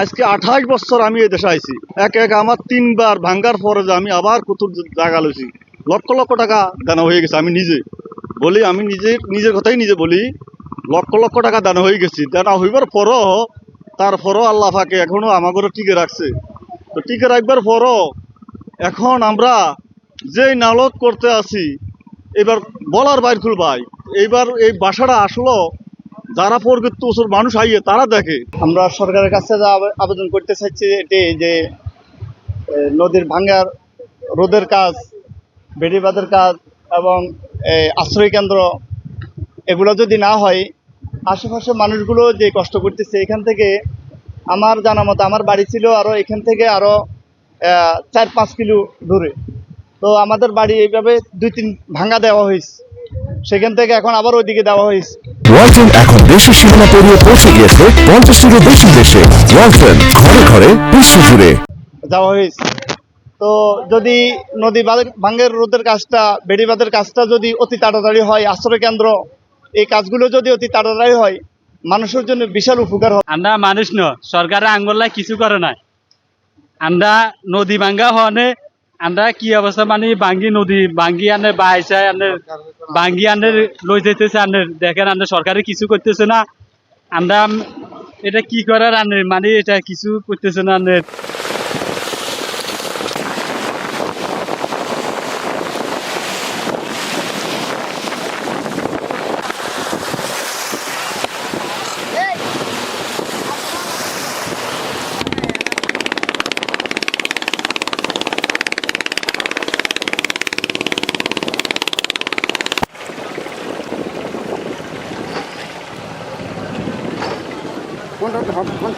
আজকে আঠাশ বছর আমি এই দেশে আইছি। এক এক আমার তিনবার ভাঙ্গার পরে যে আমি আবার কত জায়গা লইছি লক্ষ লক্ষ টাকা দানা হয়ে গেছে, আমি নিজে। বলি, আমি নিজে, নিজের কথাই নিজে বলি, লক্ষ লক্ষ টাকা দানা হয়ে গেছি। দানা হইবার পরও, তারপরও আল্লাহ ফাঁকে এখনও আমাগরে টিকে রাখছে। তো টিকে রাখবার পরও, এখন আমরা যেই নালক করতে আছি, এবার বলার বাইর খুল ভাই এইবার এই বাসাটা আসলো যারা পরবর্তী বছর মানুষ আইয়ে, তারা দেখে। আমরা সরকারের কাছে যা আবেদন করতে চাইছি এটি যে নদীর ভাঙ্গার রোদের কাজ বেড়িবাঁধের কাজ এবং আশ্রয় কেন্দ্র, এগুলো যদি না হয়, আশেপাশে মানুষগুলো যে কষ্ট করতেছে এখান থেকে, আমার জানা মতো আমার বাড়ি ছিল আরও এখান থেকে আরও চার পাঁচ কিলো দূরে। তো আমাদের বাড়ি এইভাবে দুই তিন ভাঙ্গা দেওয়া হয়েছে। সেখান থেকে এখন আবার ওইদিকে দেওয়া হয়েছে। ওয়ালটন এখন দেশের সীমানা পেরিয়ে পৌঁছে গিয়েছে পঞ্চাশটিরও বেশি দেশে। ওয়ালটন ঘরে ঘরে বিশ্ব জুড়ে। যাওয়া হয়েছে তো যদি নদী বাঁধ- ভাঙ্গের রোদের কাজটা বেড়িবাঁধের কাজটা যদি অতি তাড়াতাড়ি হয় আশ্রয় কেন্দ্র এই কাজগুলো যদি অতি তাড়াতাড়ি হয় মানুষের জন্য বিশাল উপকার হবে। আমরা মানুষ ন সরকারের আঙ্গল্লায় কিছু করে নাই। আমরা নদী ভাঙ্গা হনে আমরা কি অবস্থা? মানে বাঙ্গি নদী বাঙ্গি আনে বাইসায় আনে বাঙ্গি আনে লই যেতেছে আনে। দেখেন আনে সরকারে কিছু করতেছে না। আমরা এটা কি করার আনে? মানে এটা কিছু করতেছে না আনে। কোনটা হবে কোন